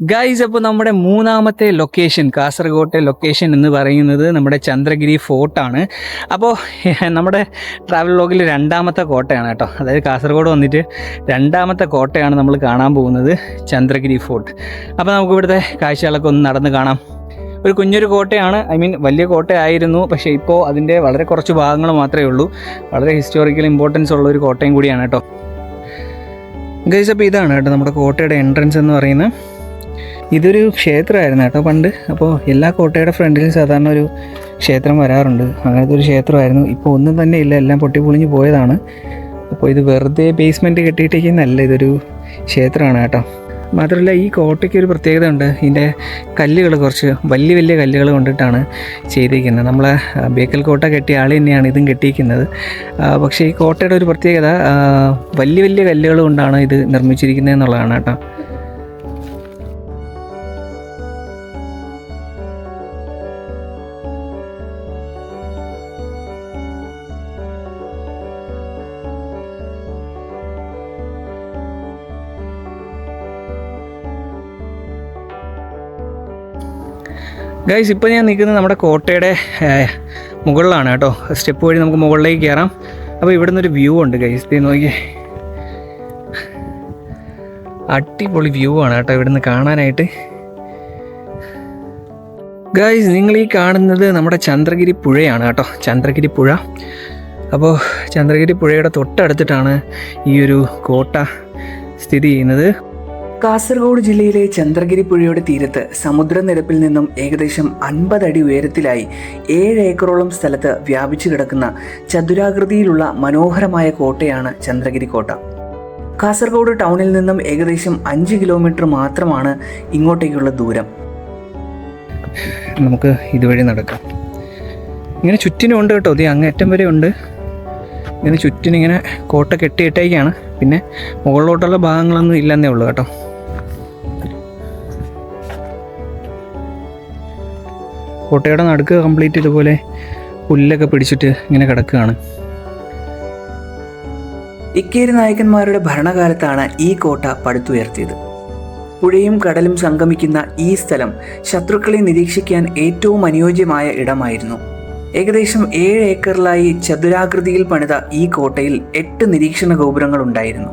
Guys അപ്പോൾ നമ്മുടെ മൂന്നാമത്തെ ലൊക്കേഷൻ കാസർഗോട്ടെ ലൊക്കേഷൻ എന്ന് പറയുന്നത് നമ്മുടെ ചന്ദ്രഗിരി ഫോർട്ടാണ് അപ്പോൾ നമ്മുടെ ട്രാവൽ ലോഗിൽ രണ്ടാമത്തെ കോട്ടയാണ് കേട്ടോ. അതായത് കാസർഗോഡ് വന്നിട്ട് രണ്ടാമത്തെ കോട്ടയാണ് നമ്മൾ കാണാൻ പോകുന്നത് ചന്ദ്രഗിരി ഫോർട്ട് അപ്പോൾ നമുക്ക് ഇവിടുത്തെ കാഴ്ചകളൊക്കെ ഒന്ന് നടന്ന് കാണാം. ഒരു കുഞ്ഞൊരു കോട്ടയാണ്. ഐ മീൻ വലിയ കോട്ടയായിരുന്നു. പക്ഷേ ഇപ്പോൾ അതിന്റെ വളരെ കുറച്ച് ഭാഗങ്ങൾ മാത്രമേ ഉള്ളൂ. വളരെ ഹിസ്റ്റോറിക്കൽ ഇമ്പോർട്ടൻസ് ഉള്ള ഒരു കോട്ടയും കൂടിയാണ് കേട്ടോ. ഗൈസ് അപ്പോൾ ഇതാണ് കേട്ടോ നമ്മുടെ കോട്ടയുടെ എൻട്രൻസ് എന്ന് പറയുന്നത്. ഇതൊരു ക്ഷേത്രമായിരുന്നു കേട്ടോ പണ്ട്. അപ്പോൾ എല്ലാ കോട്ടയുടെ ഫ്രണ്ടിലും സാധാരണ ഒരു ക്ഷേത്രം വരാറുണ്ട്. അങ്ങനത്തെ ഒരു ക്ഷേത്രമായിരുന്നു. ഇപ്പോൾ ഒന്നും തന്നെ ഇല്ല. എല്ലാം പൊട്ടിപ്പൊളിഞ്ഞ് പോയതാണ്. അപ്പോൾ ഇത് വെറുതെ ബേസ്മെന്റ് കെട്ടിയിട്ടേക്കുന്നല്ല ഇതൊരു ക്ഷേത്രമാണ് കേട്ടോ. മാത്രമല്ല ഈ കോട്ടയ്ക്ക് ഒരു പ്രത്യേകത ഉണ്ട് ഇതിന്റെ കല്ലുകൾ കുറച്ച് വലിയ വലിയ കല്ലുകൾ കൊണ്ടിട്ടാണ് ചെയ്തിരിക്കുന്നത്. നമ്മളെ ബേക്കൽ കോട്ട കെട്ടിയ ആൾ തന്നെയാണ് ഇതും കെട്ടിയിരിക്കുന്നത്. പക്ഷേ ഈ കോട്ടയുടെ ഒരു പ്രത്യേകത വലിയ വലിയ കല്ലുകൾ കൊണ്ടാണ് ഇത് നിർമ്മിച്ചിരിക്കുന്നത് എന്നുള്ളതാണ് കേട്ടോ. ഗൈസ് ഇപ്പോൾ ഞാൻ നിൽക്കുന്നത് നമ്മുടെ കോട്ടയുടെ മുകളിലാണ് കേട്ടോ. സ്റ്റെപ്പ് വഴി നമുക്ക് മുകളിലേക്ക് കയറാം. അപ്പോൾ ഇവിടെ നിന്നൊരു വ്യൂ ഉണ്ട് ഗൈസ് ഇത് നോക്കി അടിപൊളി വ്യൂ ആണ് കേട്ടോ ഇവിടുന്ന് കാണാനായിട്ട്. ഗൈസ് നിങ്ങൾ ഈ കാണുന്നത് നമ്മുടെ ചന്ദ്രഗിരി പുഴയാണ് കേട്ടോ. ചന്ദ്രഗിരി പുഴ. അപ്പോൾ ചന്ദ്രഗിരി പുഴയുടെ തൊട്ടടുത്തിട്ടാണ് ഈ ഒരു കോട്ട സ്ഥിതി ചെയ്യുന്നത്. കാസർഗോഡ് ജില്ലയിലെ ചന്ദ്രഗിരി പുഴയുടെ തീരത്ത് സമുദ്രനിരപ്പിൽ നിന്നും ഏകദേശം അൻപത് അടി ഉയരത്തിലായി ഏഴ് ഏക്കറോളം സ്ഥലത്ത് വ്യാപിച്ചു കിടക്കുന്ന ചതുരാകൃതിയിലുള്ള മനോഹരമായ കോട്ടയാണ് ചന്ദ്രഗിരി കോട്ട. കാസർഗോഡ് ടൗണിൽ നിന്നും ഏകദേശം അഞ്ച് കിലോമീറ്റർ മാത്രമാണ് ഇങ്ങോട്ടേക്കുള്ള ദൂരം. നമുക്ക് ഇതുവഴി നടക്കാം. ഇങ്ങനെ ചുറ്റിനും ഉണ്ട് കേട്ടോ. ഇത് അങ്ങേറ്റം വരെ ഉണ്ട്. ഇങ്ങനെ ചുറ്റിനിങ്ങനെ കോട്ട കെട്ടിയിട്ടേക്കാണ്. പിന്നെ മുകളിലോട്ടുള്ള ഭാഗങ്ങളൊന്നും ഇല്ലെന്നേ ഉള്ളൂ കേട്ടോ. കോട്ടയുടെ നടുക്ക് കംപ്ലീറ്റ് ഇതുപോലെ പുല്ലൊക്കെ പിടിച്ചിട്ട് ഇങ്ങനെ കിടക്കുകയാണ്. ഇക്കേരി നായകന്മാരുടെ ഭരണകാലത്താണ് ഈ കോട്ട പടുത്തുയർത്തിയത്. പുഴയും കടലും സംഗമിക്കുന്ന ഈ സ്ഥലം ശത്രുക്കളെ നിരീക്ഷിക്കാൻ ഏറ്റവും അനുയോജ്യമായ ഇടമായിരുന്നു. ഏകദേശം ഏഴ് ഏക്കറിലായി ചതുരാകൃതിയിൽ പണിത ഈ കോട്ടയിൽ എട്ട് നിരീക്ഷണ ഗോപുരങ്ങൾ ഉണ്ടായിരുന്നു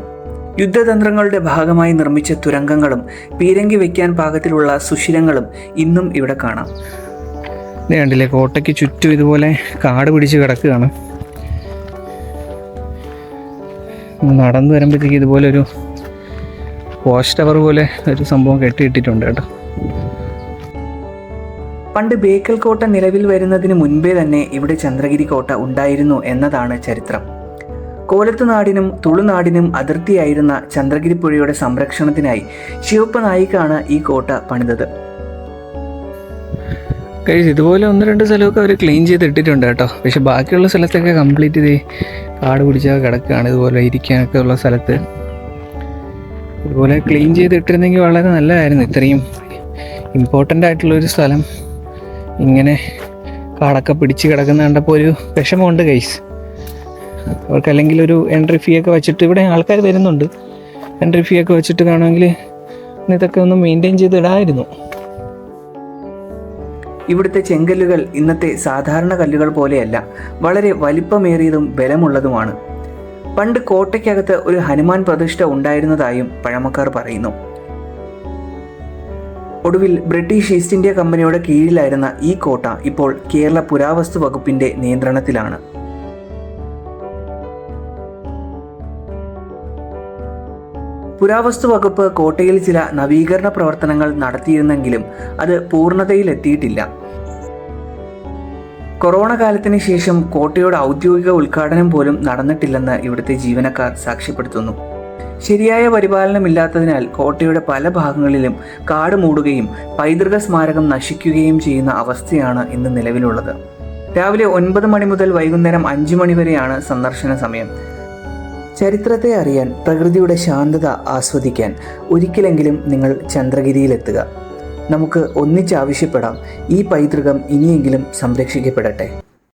യുദ്ധതന്ത്രങ്ങളുടെ ഭാഗമായി നിർമ്മിച്ച തുരങ്കങ്ങളും പീരങ്കി വയ്ക്കാൻ പാകത്തിലുള്ള സുഷിരങ്ങളും ഇന്നും ഇവിടെ കാണാം. ഇത് കണ്ടില്ലേ കോട്ടയ്ക്ക് ചുറ്റും ഇതുപോലെ കാട് പിടിച്ച് കിടക്കുകയാണ്. നടന്നു വരുമ്പോഴത്തേക്ക് ഇതുപോലെ ഒരു വാച്ച് ടവർ പോലെ ഒരു സംഭവം കെട്ടിയിട്ടിട്ടുണ്ട് കേട്ടോ. പണ്ട് ബേക്കൽ കോട്ട നിലവിൽ വരുന്നതിന് മുൻപേ തന്നെ ഇവിടെ ചന്ദ്രഗിരി കോട്ട ഉണ്ടായിരുന്നു എന്നതാണ് ചരിത്രം. കോലത്തുനാടിനും തുളുനാടിനും അതിർത്തിയായിരുന്ന ചന്ദ്രഗിരി പുഴയുടെ സംരക്ഷണത്തിനായി ശിവപ്പ നായിക്കാണ് ഈ കോട്ട പണിതത്. കഴിച്ച് ഇതുപോലെ ഒന്ന് രണ്ട് സ്ഥലമൊക്കെ അവർ ക്ലീൻ ചെയ്ത് ഇട്ടിട്ടുണ്ട് കേട്ടോ. പക്ഷെ ബാക്കിയുള്ള സ്ഥലത്തൊക്കെ കംപ്ലീറ്റ് ചെയ്ത് കാട് പിടിച്ചാൽ കിടക്കുകയാണ് ഇതുപോലെ ഇരിക്കാനൊക്കെ ഉള്ള സ്ഥലത്ത്. ഇതുപോലെ ക്ലീൻ ചെയ്ത് ഇട്ടിരുന്നെങ്കിൽ വളരെ നല്ലതായിരുന്നു. ഇത്രയും ഇമ്പോർട്ടന്റ് ആയിട്ടുള്ള ഒരു സ്ഥലം. ഇങ്ങനെ കാടൊക്കെ പിടിച്ച് കിടക്കുന്ന കണ്ടപ്പോൾ ഒരു വിഷമമുണ്ട് കൈസ് അവർക്ക് അല്ലെങ്കിൽ ഒരു എൻട്രി ഫീ ഒക്കെ വെച്ചിട്ട് ഇവിടെ ആൾക്കാർ വരുന്നുണ്ട്. എൻട്രി ഫീ ഒക്കെ വെച്ചിട്ട് കാണുമെങ്കിൽ ഇതൊക്കെ ഒന്ന് മെയിന്റെയിൻ ചെയ്ത് ഇടാമായിരുന്നു ഇവിടുത്തെ ചെങ്കല്ലുകൾ ഇന്നത്തെ സാധാരണ കല്ലുകൾ പോലെയല്ല വളരെ വലിപ്പമേറിയതും ബലമുള്ളതുമാണ്. പണ്ട് കോട്ടയ്ക്കകത്ത് ഒരു ഹനുമാൻ പ്രതിഷ്ഠ ഉണ്ടായിരുന്നതായും പഴമക്കാർ പറയുന്നു. ഒടുവിൽ ബ്രിട്ടീഷ് ഈസ്റ്റ് ഇന്ത്യ കമ്പനിയുടെ കീഴിലായിരുന്ന ഈ കോട്ട ഇപ്പോൾ കേരള പുരാവസ്തു വകുപ്പിന്റെ നിയന്ത്രണത്തിലാണ്. പുരാവസ്തു വകുപ്പ് കോട്ടയിൽ ചില നവീകരണ പ്രവർത്തനങ്ങൾ നടത്തിയിരുന്നെങ്കിലും അത് പൂർണതയിലെത്തിയിട്ടില്ല. കൊറോണ കാലത്തിന് ശേഷം കോട്ടയുടെ ഔദ്യോഗിക ഉദ്ഘാടനം പോലും നടന്നിട്ടില്ലെന്ന് ഇവിടുത്തെ ജീവനക്കാർ സാക്ഷ്യപ്പെടുത്തുന്നു. ശരിയായ പരിപാലനമില്ലാത്തതിനാൽ കോട്ടയുടെ പല ഭാഗങ്ങളിലും കാട് മൂടുകയും പൈതൃക സ്മാരകം നശിക്കുകയും ചെയ്യുന്ന അവസ്ഥയാണ് ഇന്ന് നിലവിലുള്ളത്. രാവിലെ ഒൻപത് മണി മുതൽ വൈകുന്നേരം അഞ്ച് മണി വരെയാണ് സന്ദർശന സമയം. ചരിത്രത്തെ അറിയാൻ പ്രകൃതിയുടെ ശാന്തത ആസ്വദിക്കാൻ ഒരിക്കലെങ്കിലും നിങ്ങൾ ചന്ദ്രഗിരിയിലെത്തുക. നമുക്ക് ഒന്നിച്ചാവശ്യപ്പെടാം ഈ പൈതൃകം ഇനിയെങ്കിലും സംരക്ഷിക്കപ്പെടട്ടെ.